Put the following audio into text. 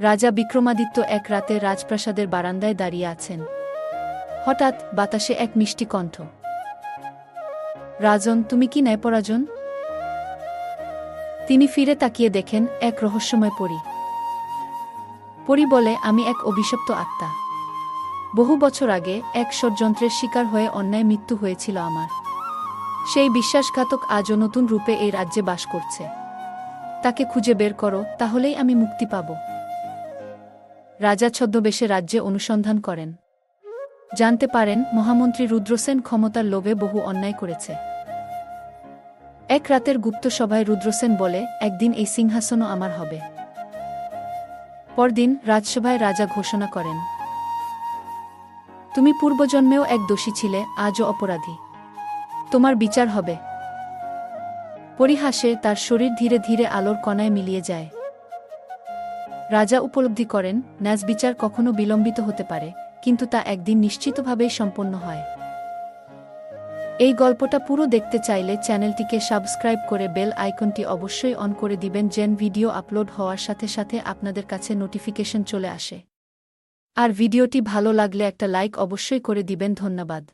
রাজা বিক্রমাদিত্য এক রাতে রাজপ্রাসাদের বারান্দায় দাঁড়িয়ে আছেন। হঠাৎ বাতাসে এক মিষ্টি কণ্ঠ। রাজন, তুমি কি ন্যায়পরাজন? তিনি ফিরে তাকিয়ে দেখেন এক রহস্যময় পরি। পরি বলে, আমি এক অভিশপ্ত আত্মা। বহু বছর আগে এক ষড়যন্ত্রের শিকার হয়ে অন্যায় মৃত্যু হয়েছিল আমার। সেই বিশ্বাসঘাতক আজও নতুন রূপে এই রাজ্যে বাস করছে। তাকে খুঁজে বের করো, তাহলেই আমি মুক্তি পাব। রাজা ছদ্মবেশে রাজ্যে অনুসন্ধান করেন। জানতে পারেন, মহামন্ত্রী রুদ্রসেন ক্ষমতার লোভে বহু অন্যায় করেছে। এক রাতের গুপ্ত সভায় রুদ্রসেন বলে, একদিন এই সিংহাসনও আমার হবে। পরদিন রাজসভায় রাজা ঘোষণা করেন, তুমি পূর্বজন্মেও এক দোষী ছিলে, আজও অপরাধী। তোমার বিচার হবে। পরিহাসে তার শরীর ধীরে ধীরে আলোর কণায় মিলিয়ে যায়। রাজা উপলব্ধি করেন ন্যাজ বিচার কখনো বিলম্বিত হতে পারে, কিন্তু তা একদিন নিশ্চিতভাবেই সম্পন্ন হয়। এই গল্পটা পুরো দেখতে চাইলে চ্যানেলটিকে সাবস্ক্রাইব করে বেল আইকনটি অবশ্যই অন করে দিবেন যেন ভিডিও আপলোড হওয়ার সাথে সাথে আপনাদের কাছে নোটিফিকেশন চলে আসে। আর ভিডিওটি ভালো লাগলে একটা লাইক অবশ্যই করে দিবেন, ধন্যবাদ।